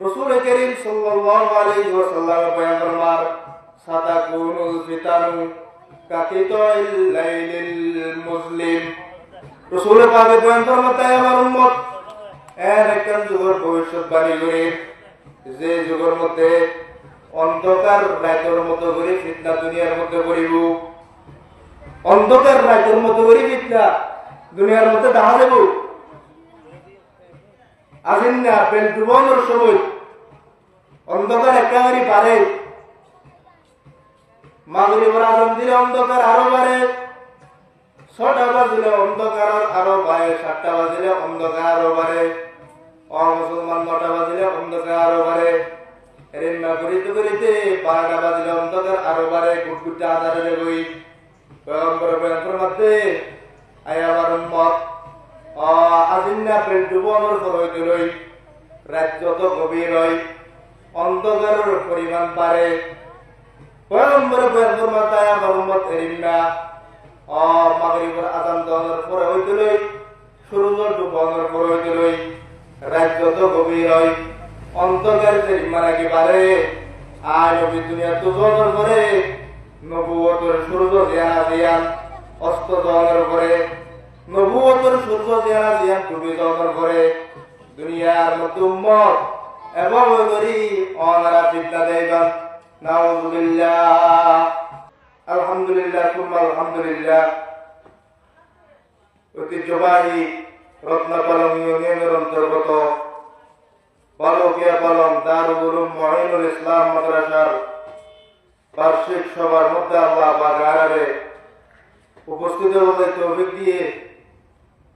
রসুল করিম সাল্লাল্লাহু আলাইহি ওয়াসাল্লাম বয়ান ফরমার সাতাকুনুল ফিতানু কাকিতাইল লাইলিল মুসলিম। রসুল পাকে বয়ান ফরমাতে আমার উম্মত, এর একজন যুগের ভবিষ্যৎবাণী করে। যে যুগের মধ্যে অন্ধকার রাতের মতো করে ফিতনা দুনিয়ার মধ্যে করিব অন্ধকার রাতের মতো করে ফিতনা দুনিয়ার মধ্যে দেখা আসেন না পেল ডুবানোর সময় অন্ধকার একেবারে পারে। মাগরিবের আজান দিলে অন্ধকার আরও বাড়ে। ছটা বাজিলে অন্ধকার আরও বাড়ে, সাতটা বাজিলে অন্ধকার আরও বাড়ে। অ মুসলমান নটা বাজিলে অন্ধকার আরও বাড়ে। রেন্না করিতে করিতে বারোটা বাজিলে অন্ধকার আরও বাড়ে, গুটগুটে আধারে বই। পয়গম্বর পয়গম্বর মধ্যে উম্মত অ আজিন্না প্রেম ডুবনের পর হইতে লই রাত যত গভীর হয়। অন্ধকারের পরিমাণ বাড়ে পয়গম্বর পয়গম্বর মাতায় আমার উম্মত এরিন্না অ মাগরিবের আজান দেওয়ার পরে হইতে লই সূর্য ডুবানোর পর হইতে রাত যত গভীর হয়। অন্ধকার যে মানে কি বাড়ে আর নবী দুনিয়া দুজনের পরে নবুয়তের সূর্য জিয়ানা, জিয়ান অস্ত দেওয়ার পরে নবুয়তের সূর্য জিয়ানা জিয়ান ডুবে যাওয়ার পরে দুনিয়ার মধ্যে উম্মত এবং করি অনারা ফিতনা দেইবান নাউজুবিল্লাহ। আলহামদুলিল্লাহ, সুম্মা আলহামদুলিল্লাহ। ঐতিহ্যবাহী রত্নপালং ইউনিয়নের অন্তর্গত বালকিয়া পালং দারুল মহিনুল ইসলাম মাদ্রাসার বার্ষিক সভার মধ্যে আল্লাহ বা গারারে উপস্থিত হলে তৌফিক দিয়ে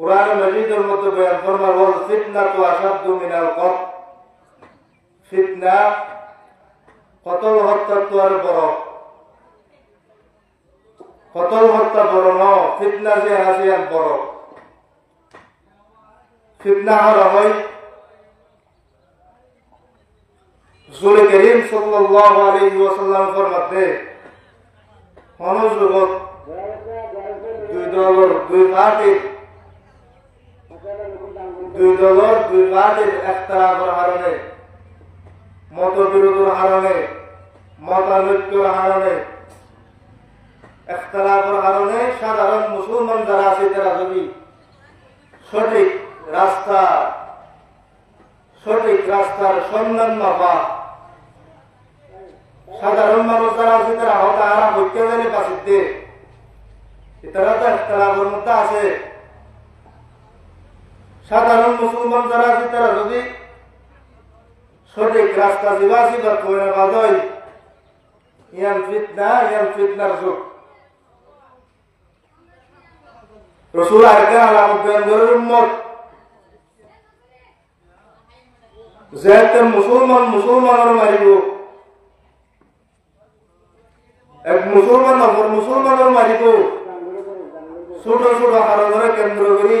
কোরআন মাজিদের মধ্যে বয়ান ফরমার ওয়াল ফিতনাতু আশাদ্দু মিনাল কত ফিতনা কতল হত্যা তো আর বড়। কতল হত্যা বড় ন, ফিতনা যে আছে আর বড়। ফিতনা হর হয় রসুল করিম সাল্লাল্লাহু আলাইহি ওয়াসাল্লাম ফরমাতে মনোজগত দুই দলের দুই পার্টির দুই দলের দুই পার্টির একতারাপের কারণে মতবিরোধের কারণে মতানৈক্যের কারণে একতলাপের কারণে সাধারণ মুসলমান যারা আছে তারা যদি সঠিক রাস্তা, সঠিক রাস্তার সন্ধান না পা সাধারণ মানুষ যারা আছে তারা হতা হারা হইতে গেলে বাঁচিতে। তারা তো একতলাপের মধ্যে আছে। সাধারণ মুসলমান যারা আছে, তারা যদি সঠিক রাস্তা দিবা দিবা করে বাজয় ইয়ান ফিতনা ইয়ান ফিতনার যুগ। রসুল আরকে আলামত বেন্দরের উম্মত? যেহেতু মুসলমান মুসলমানের মারিব। এক মুসলমান অপর মুসলমানের মারিব। ছোট ছোট হারণরে কেন্দ্র করি।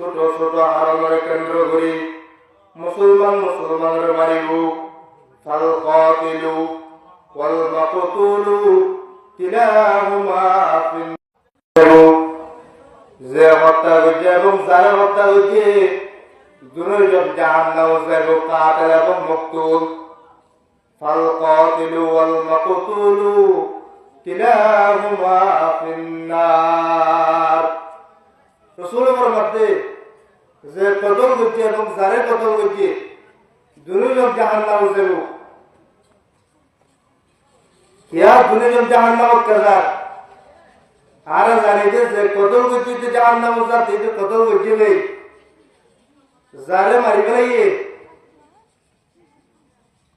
ছোট ছোট হারণের কেন্দ্র করি। মুসলমান মুসলমানের মারিব, ফাল কাতিলু, ওয়াল মাকতুলু, কিলাহুমা ফিন যে হত্যা করছে এবং যারা হত্যা করছে দুজন জাহান নাম যাব কাতেল এবং মকতুল। ফাল কাতিলু, ওয়াল মাকতুলু, কিলাহুমা ফিন্নার রসুলের মধ্যে যে কতল করছে এবং যারে কতল করছে দুজন জাহান নাম যাব। ইয়া দুজন জাহান নাম কাজার আর জানিতে যে কতল করছে জাহান নাম যার তিনি কতল করছে নেই। যারে মারি ফেলাইয়ে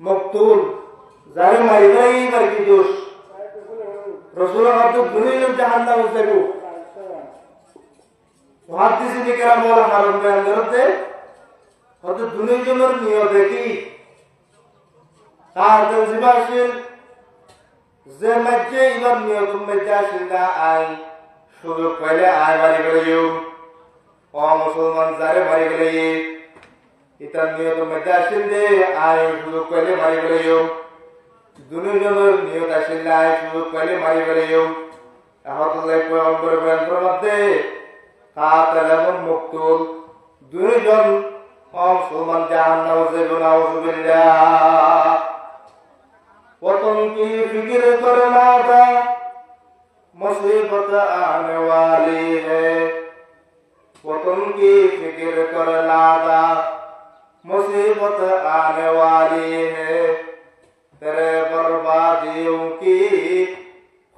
মকতুল। যারে মারি ফেলাই মারি দোষ। রসুল দুজন জাহান নাম যাব। মহাদিস কেরাম বলা হারম বয়ান করতে হয়তো দুজনের নিয়ত কি জিবাসিল যে মধ্যে ইবার নিয়ত মধ্যে আসিল না আই সুযোগ পাইলে আয় বাড়ি গেলে অ মুসলমান যারে বাড়ি গেলে ইতার নিয়ত মধ্যে আসিল দে আয় সুযোগ পাইলে মারি গেলে দুজনের নিয়ত আসিল না আয় সুযোগ পাইলে মারি গেলে এখন পয়ম্বর পয়ম্বর মধ্যে কাতাল এবং মুক্তুল দুইজন মুসলমান জাহান্নাম যাবে নাউজুবিল্লাহ वतन की फिक्र करना था मुसीबत आने वाली है वतन की फिक्र करना था मुसीबत आने वाली है तेरे बर्बादियों की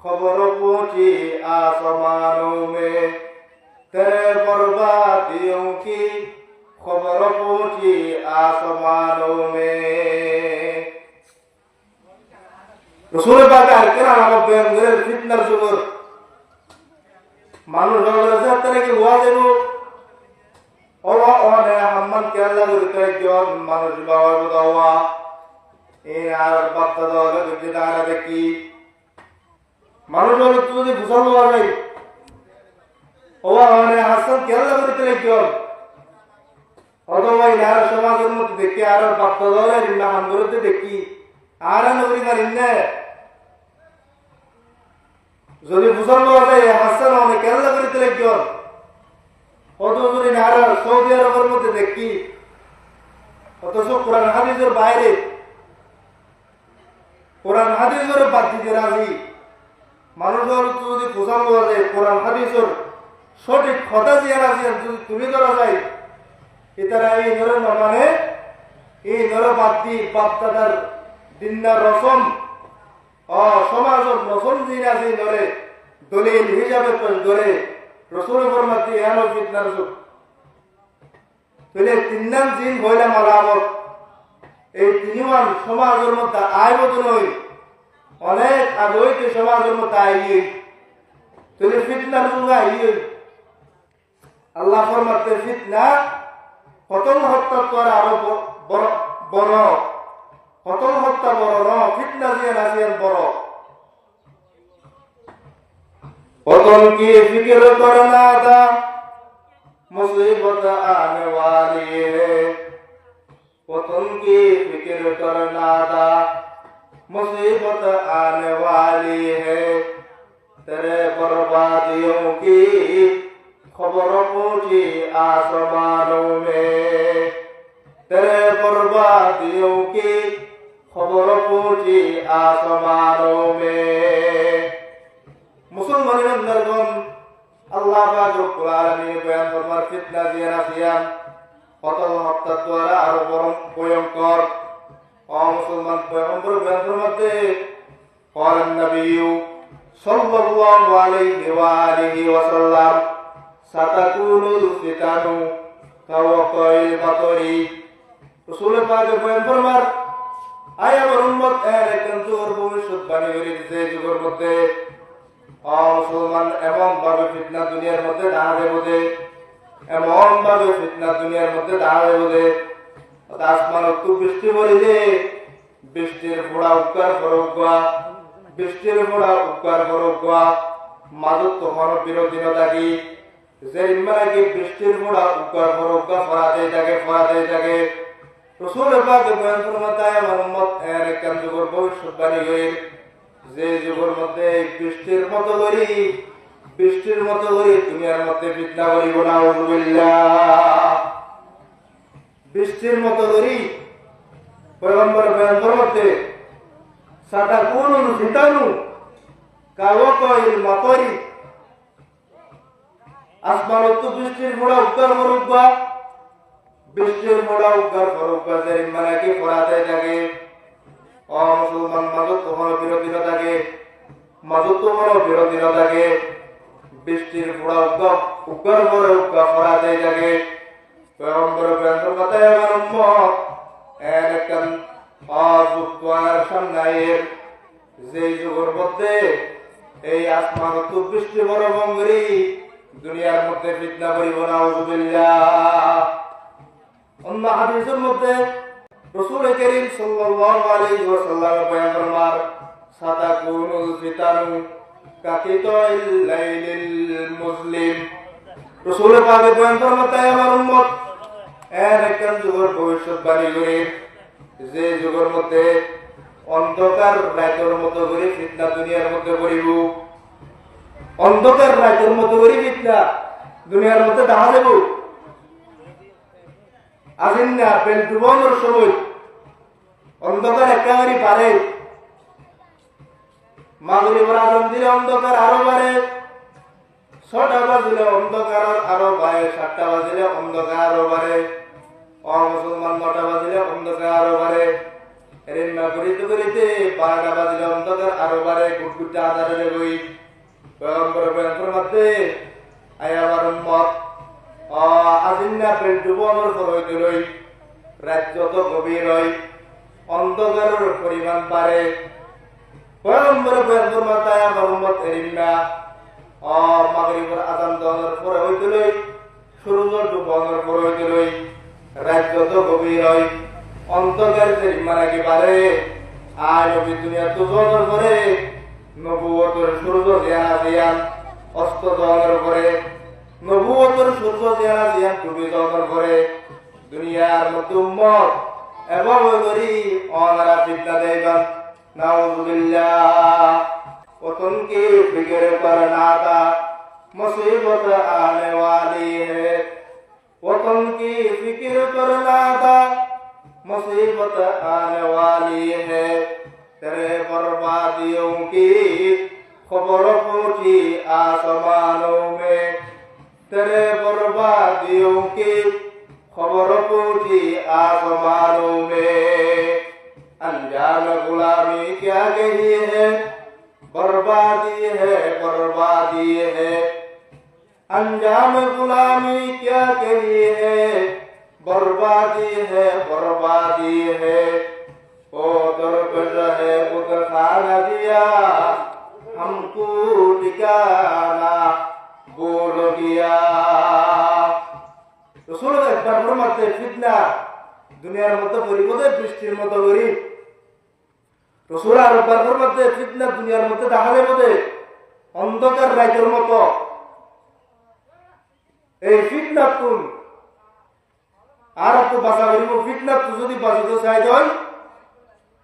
खबर पहुंची आसमानों में तेरे बर्बादियों की खबर पहुंची आसमानों में রসুল পাকে আর কেন আমার বয়ান করে ফিতনার যুগর মানুষ হলে যাত্রা কি হওয়া দেব ওলা ওনে হাম্মান কেরালা করে তো একজন মানুষ বাবা দাওয়া এ আর বাপ্তা দাওয়া দেখতে দাঁড়া দেখি মানুষ হলে তুই যদি বুঝাল হওয়া ওনে হাসান কেরালা করে তো একজন অথবা ইনার সমাজের মধ্যে দেখি আর বাপ্তা দাওয়া রিন্না হামগুলোতে দেখি, আর নবী মারিন্নে যদি বুঝানো যায় হাসান অনেক কেরালা করে দিলে একজন যদি নারা সৌদি আরবের মধ্যে দেখি, অথচ কোরআন হাদিসের বাইরে, কোরআন হাদিসের বাদ দিতে রাজি, মানুষের যদি বোঝানো যায়, কোরআন হাদিসের সঠিক কথা দিয়ে রাজি যদি তুলে ধরা যায়, এতারা এই নরে মানে এই নরে বাদ দি বাপ দাদার দিনার রসম সমাজের রসম দিন আছে ধরে দলিল হিসাবে ধরে, রসুল ফরমাতি এন ফিতনার যুগ তাহলে তিন নাম জিন হইলাম আলামত এই তিনমান সমাজের মধ্যে আয় মতো নয় অনেক আগইতে সমাজের মধ্যে আইয়ে তাহলে ফিতনার যুগ আইয়ে আল্লাহ ফরমাতে ফিতনা পতঙ্গ হত্যা করা আরো বড় বড় কতল হত্যা বড় ন ফিতনা জিয়ান আসিয়ান বড় वतन की फिक्र करना था मुसीबत आने वाली है वतन की फिक्र करना था मुसीबत आने वाली है तेरे बर्बादियों की खबर पहुंची आसमानों में तेरे बर्बादियों की खबर पहुंची आसमानों में মুসলমানের আন্দোলন আল্লাহ পাক রব্বুল আলামিন বয়ান করবার ফিতনা দিয়ে রাখিয়ান কতল হত্যার দ্বারা আরো বরং ভয়ঙ্কর অমুসলমান পয়গম্বর বয়ানের মধ্যে قال النبي صلى الله عليه وآله وسلم ستكون الفتن كوقع المطر رسول পাক বয়ান করবার আয় আমার উম্মত এর একজন যুগর ভবিষ্যৎ বাণী করি যে যুগের মধ্যে অ মুসলমান এমন ভাবে ফিতনা দুনিয়ার মধ্যে দাঁড়াবে বোধে এমন ভাবে ফিতনা দুনিয়ার মধ্যে দাঁড়াবে বোধে আসমান একটু বৃষ্টি বলিলে বৃষ্টির ফোড়া উৎকার ফরকুয়া বৃষ্টির ফোড়া উৎকার ফরকুয়া মাজত তখন বিরোধী থাকি যে ইমানাকে বৃষ্টির ফোড়া উৎকার ফরকুয়া ফরাতে থাকে ফরাতে থাকে। রসুল পাক বয়ান ফরমাতায় আমার উম্মত এর একখান যুগের ভবিষ্যৎবাণী হইল যে বৃষ্টির মতো বৃষ্টির মতো দুনিয়ার মধ্যে ফিতনা করিব না বৃষ্টির মতো করি, পয়গম্বর সাটা কোন ফিতানু মাতরি আসমান বৃষ্টির মোড়া উত্তর মরুব্বা। বৃষ্টির মোড়া উদ্ধার করুক যে মানে কি পড়াতে থাকে অ মাজত তোমার বিরোধী থাকে মাজত তোমার বিরোধী থাকে বৃষ্টির পোড়া উদ্ধার উদ্ধার করে উদ্ধার পড়াতে থাকে পয়গম্বর পয়গম্বর কথায় আমার উম্মত, এর একখান অযুক্ত সামনায়ের যে যুগের মধ্যে এই আসমান তো বৃষ্টি বড় বঙ্গরি দুনিয়ার মধ্যে ফিতনা করিব না অন্য হাদিসের মধ্যে রসুল করিম সাল্লাল্লাহু আলাইহি ওয়াসাল্লাম বয়ান ফরমার সাতাকুনুল ফিতানু কাকিতাইল লাইলিল মুসলিম। রসুল পাকে বয়ান ফরমাতায় আমার উম্মত এর একখান যুগের ভবিষ্যৎবাণী করে, যে যুগের মধ্যে অন্ধকার রাতের মতো করে ফিতনা দুনিয়ার মধ্যে করিব অন্ধকার রাতের মতো করে ফিতনা, দুনিয়ার মধ্যে দেখা দেব। আসেন না পেন ডুবানোর সময়। অন্ধকার একেবারে পারে মাগরিবের আজান দিলে অন্ধকার আরও বাড়ে। ছটা বাজিলে অন্ধকার আরও বাড়ে, সাতটা বাজিলে অন্ধকার আরও বাড়ে। অ, মুসলমান নটা বাজিলে অন্ধকার আরও বাড়ে। রেন্না করিতে করিতে বারোটা বাজিলে অন্ধকার আরও বাড়ে। গুটগুটে আধারে বই পয়গম্বর পয়গম্বর মধ্যে আয়াবার উম্মত আজিন্না পেল ডুবানোর পর হইতে লই রাত যত গভীর হয় অন্ধকারের পরিমাণ বাড়ে পয়গম্বর পয়গম্বর মাতায় আমার উম্মত এরিন্না অ মাগরিবের আজান দেওয়ানোর পরে হইতে লই সূর্য ডুবানোর পর হইতে লই রাত যত গভীর হয় অন্ধকার যে মানাকে বাড়ে আর নবী দুনিয়া তো পরে নবুয়তের সূর্য জিয়া জিয়ান অস্ত দেওয়ানোর পরে নবুয়তের সূর্য জিয়া জিয়ান ডুবে যাওয়ার পরে দুনিয়ার মধ্যে উম্মত এবং ওই করি অনারা ফিতনা দেবান নাউজুবিল্লাহ वतन की फिक्र पर नाता मुसीबत आने वाली है वतन की फिक्र पर नाता मुसीबत आने वाली है तेरे बर्बादियों की खबर पहुँची आसमानों में। तेरे बर्बादियों की खबर पहुँची आसमानों में। अनजान गुलामी क्या कही है? बर्बादी है बर्बादी है। अनजान गुलामी क्या कही है? बर्बादी है बर्बादी है। ओ दरगज है उधर खाना दिया हमको ठिकाना बोल गया রসুল একবার ফরমাতে ফিতনা দুনিয়ার মতো পরিবদে বৃষ্টির মতো করি রসুল আর একবার মধ্যে ফিতনা দুনিয়ার মধ্যে দেখালে বোধে অন্ধকার রাইতের মতো এই ফিতনা তুন আর একটু বাঁচা করিব ফিতনা তু যদি বাঁচিতে চাই দেয়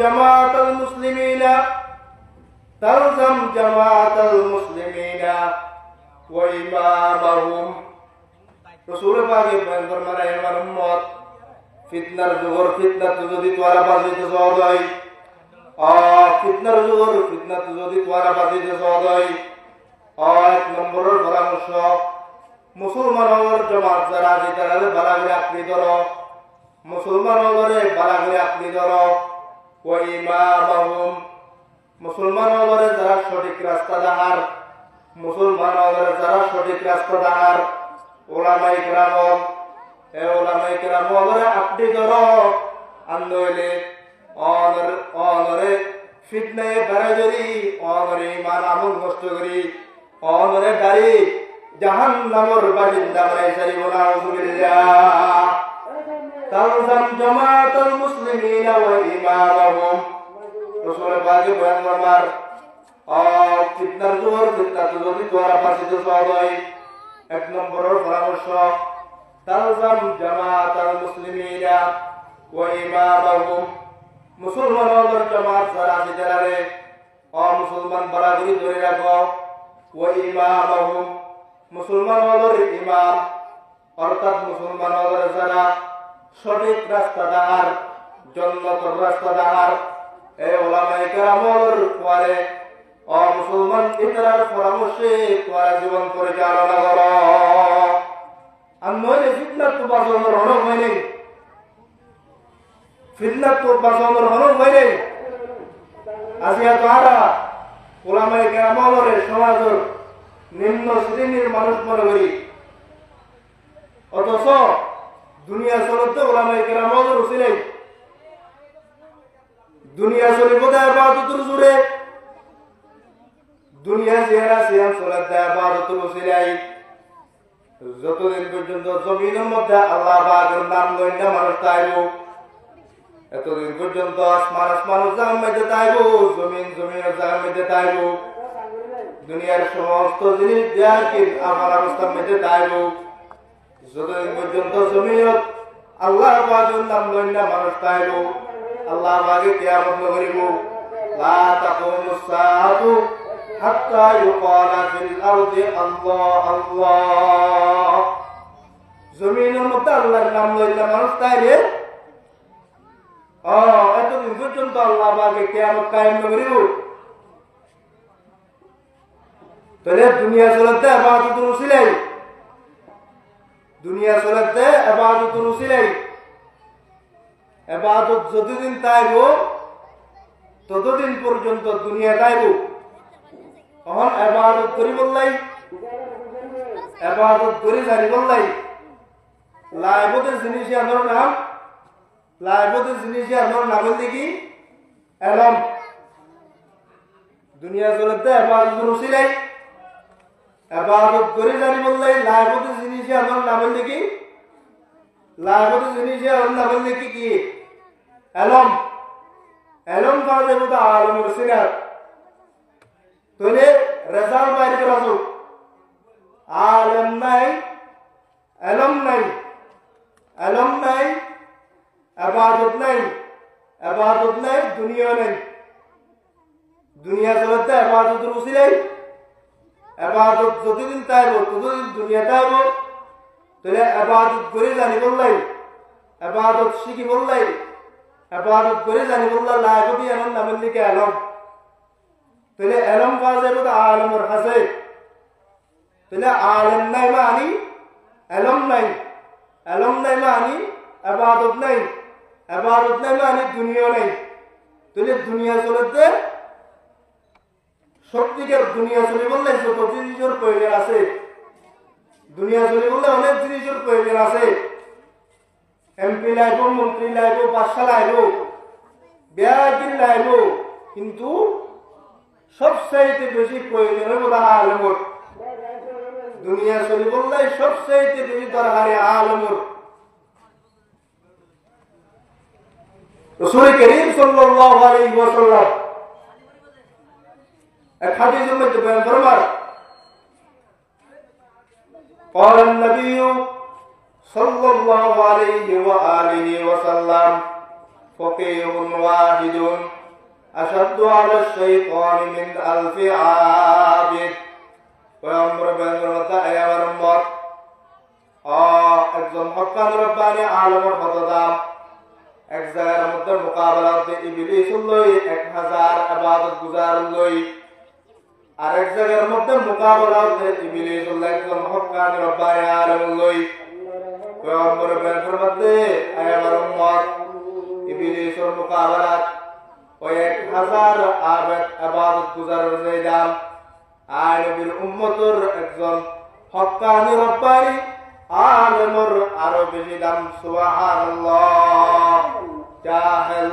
জামাতাল মুসলিমিনা তালজাম জামাতাল মুসলিমিনা ওয়া ইমামাহুম রসুল পাকে পয়গম্বর মারা আমার উম্মত, ফিতনার যুগর ফিতনা তো যদি তোরা বাঁচিতে সহজ হয় ফিতনার যুগর ফিতনা তো যদি তোরা বাঁচিতে সহজ হয় এক নম্বরের পরামর্শ, মুসলমানের জমাত যারা আছে, তারা করে আপনি ধরো মুসলমানের বালা করে আপনি ধরো, ও ইমামাহুম। মুসলমানের যারা সঠিক রাস্তা দেখার মুসলমানের যারা সঠিক রাস্তা দেখার ওলামাই গ্রামম এ ওলামাই গ্রামরে আপনি ধরো আন্দোলনে অনর, অনরে ফিটনে বেড়ে যদি অনরে ইমান আমল নষ্ট করি, অনরে গাড়ি জাহান নামর বাজিন্দা বানাই সারি বোনা তালজাম জামাতাল মুসলিমিনা ওয়া ইমামাহুম। রসুল পাকে বয়ান করবার আর ফিতনার জোর ফিতনা তো যদি তোরা ফাঁসিত সহজ হয়। এক নম্বরের পরামর্শ তালজাম জামাতাল মুসলিমিনা ওয়া ইমামাহুম। মুসলমানদের জামাত যারা আছে, যারা রে মুসলমান বালাগুলি ধরে রাখো। ওয়া ইমামাহুম। মুসলমানদের ইমাম, অর্থাৎ মুসলমানদের যারা সঠিক রাস্তা দাহার জন্নতর রাস্তা দাহার এ ওলামাই কেরামর পরে অ মুসলমান ইতরার পরামর্শে তোরা জীবন পরিচালনা কর। আমি নইলে ফিতনার তো বাঁচানোর হনক হয় নেই। ফিতনার তো বাঁচানোর হনক হয় নেই। আজিয়া তাহারা ওলামাই কেরামরে সমাজের নিম্ন শ্রেণির মানুষ মনে করি। অথচ দুনিয়া চলতে ওলামাই কেরামদের উচিলাই দুনিয়া চলিব দেয় বাহাদুর জুড়ে দুনিয়া চেহারা সিয়াম চলে দেয় বাহাদুর উচিলাই যতদিন পর্যন্ত জমিনের মধ্যে আল্লাহ বাগের নাম গইন্ডা মানুষ তাইব, এতদিন পর্যন্ত আসমান আসমানের জাহান মেঝে তাইব, জমিন জমিনের জাহান মেঝে তাইব। দুনিয়ার সমস্ত জিনিস দেয়ার কি? আমার অবস্থা মেঝে তাইব। যতদিন পর্যন্ত জমিনত আল্লাহ বাজুর নাম লইনা মানুষ তাইব আল্লাহ বাগে কিয়ামত নগরিব। লা তাকুমু সাআতু হাত্তা ইউকালা ফিল আরদি। আল্লাহ আল্লাহ। জমিনের মধ্যে আল্লাহর নাম লইনা মানুষ তাইরে ও এতদিন পর্যন্ত দুনিয়া চলতে আবাদত রসিলাই দুনিয়া চলাতে আবাদত রসিলাই আবাদত যতদিন তাইব, ততদিন পর্যন্ত দুনিয়া তাইব। তখন আবাদত করি বললাই আবাদত করি জানি বললাই। লাইবতের জিনিস আনোর নাম লাইবতের জিনিস আনোর নাম দেখি এলম। দুনিয়া চলাতে আবাদত রসিলাই আবাদত করে জানি বললাই লাইবতের জিনিস আনোর নাম দেখি লাইবতের জিনিস আনোর নাম দেখি কি? এলম। এলম পাওয়া যাবে তো আলমের সিনার তোলে রেজাল্ট বাইরে করা যাক আলম নাই, এলম নাই এলম নাই, আবাদত নাই আবাদত নাই, দুনিয়া নাই। দুনিয়া চলাতে আবাদত রুসিলাই আবাদত যতদিন তাইব ততদিন দুনিয়া তাইব তাহলে আবাদত করে জানি বললাই। আবাদত শিখি বললাই। আবাদত করে জানি বললা লাইবদি এমন নামের দিকে আলম। তাহলে এলম পাওয়া যাবে তো আলমর হাসে তাহলে আলম নাই মা আনি এলম নাই। এলম নাই মা আনি আবাদত নাই। আবাদত নাই মা আনি দুনিয়া নাই। তাহলে দুনিয়া চলতে সত্যিকার দুনিয়া চলে বললে যত জিনিসের প্রয়োজন আছে দুনিয়া চলে বললে অনেক জিনিসের প্রয়োজন আছে। এমপি লাইব, মন্ত্রী লাইব বাদশা লাইব বেয়াদিন লাইব, কিন্তু সবচাইতে বেশি প্রয়োজন হইব আলমর দুনিয়া চলি বললে সবচাইতে বেশি দরকারি আলমর রসুল করিম সাল্লাল্লাহু আলাইহি ওয়াসাল্লাম এক হাদিসের মধ্যে বয়ান ফরমান قال النبي صلى الله عليه وآله وسلم فقيه واحد أشد على الشيطان من ألف عابد ويأمر بالمرضى أيام الأمر একজন হকান রব্বানি আলমর হতদাম এক জায়গার মধ্যে মোকাবেলা হতে ইবিলিস লই এক হাজার আবাদত গুজার লই আর এক জায়গার মধ্যে মোকাবেলা ইবলিস আল্লাহ ইসলাম হকান রব্বায় আর লই পয়গম্বর ব্যাংকের মধ্যে আয় আমার উম্মত। ইবলিসের মোকাবেলা কয়েক হাজার আবেদ আবাদত গুজারের যে দাম আর নবীর উম্মতর একজন হকানি রব্বানি আলমর আরও বেশি দাম, সুবহানাল্লাহ। জাহেল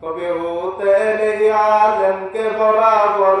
কবি হতে নেই আলম বরাবর।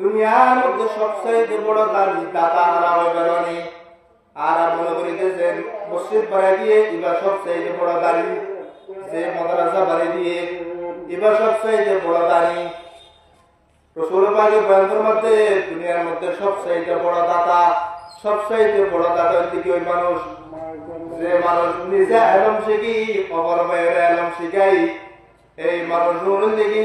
দুনিয়ার মধ্যে সবচাইতে বড় দানি দাতা হারা আর মনে করিতেছেন মসজিদ বাড়াই দিয়ে এবার সবচাইতে বড় দানি যে মাদ্রাসা বাড়ি দিয়ে এবার সবচাইতে বড় বয়ানের মধ্যে দুনিয়ার মধ্যে বড় দাতা বড় দিকে ওই মানুষ? যে মানুষ শিখাই, এই মানুষগুলো দেখি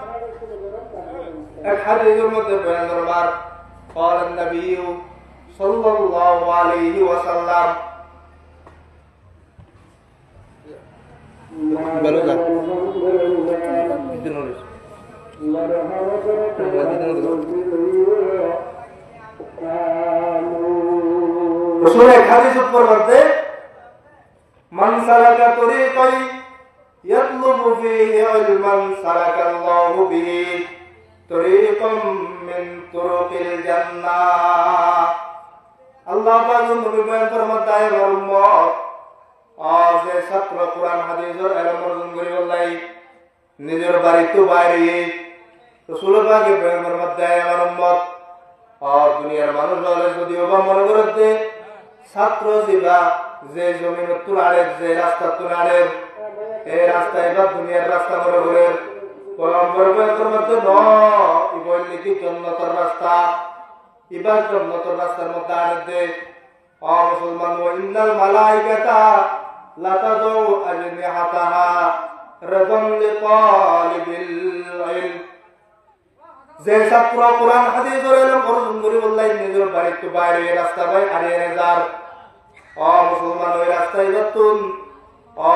এক হাদিসের মধ্যে বয়ান করবার قال النبي صلى الله عليه وسلم বলো যা দিন হলিস রসুল এক হাদিস উপর বলতে মান সালাকা তরিকাই يطلب فيه علما سلك الله به আল্লাহ পাক নবী বয়ান ফরমাত তাই যে ছাত্র কোরআন হাদিসের এলম অর্জন করি বলাই নিজের বাড়িতে বাইরে রসুল পাকের বয়ান ফরমাত তাই আমার উম্মত। আর দুনিয়ার মানুষ বলে, যদি ওবা মনে করতে ছাত্র যে জমিন তুলাড়ের যে রাস্তা তুলাড়ের এই রাস্তা এবার দুনিয়ার রাস্তা মনে করেন পরম্পর বয়সের মধ্যে ন ইবল মধ্যে আনতে অ মুসলমান ও ইন্নাল মালাইকাতা লাতাদু আজনিহাতাহা রাদান লিতালিবিল ইলম যে ছাত্র কোরআন অর্জন করে বললাই নিজের বাড়িতে বাইরে রাস্তা বাই হারিয়ে যার অ মুসলমান ওই রাস্তায় নতুন অ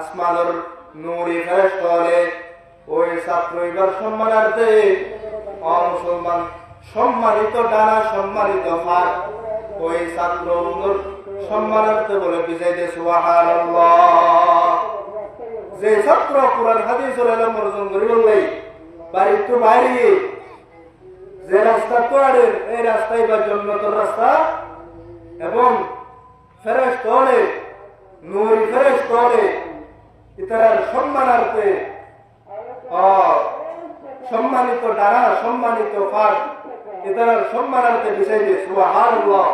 আসমানের নূরি ফেরেশ করে ওই ছাত্র এবার সম্মানার্থে অ মুসলমান সম্মানিত ডানা, সম্মানিত ফাঁক ওই ছাত্র সম্মানার্থে বলে বিজয়তে যে ছাত্র কোরআন, হাদিস অর্জন করি বললেই বাড়ির তো বাইরে। যে রাস্তা তোয়ারের এই রাস্তায় বা জন্নতর রাস্তা। এবং ফেরেশ তোড়ে নূরি ফেরেশ তোড়ে ইতার সম্মানার্থে সম্মানিত ডানা সম্মানিত ফাঁক ইতার সম্মানার্থে বিষয় দিয়ে সুবহানাল্লাহ।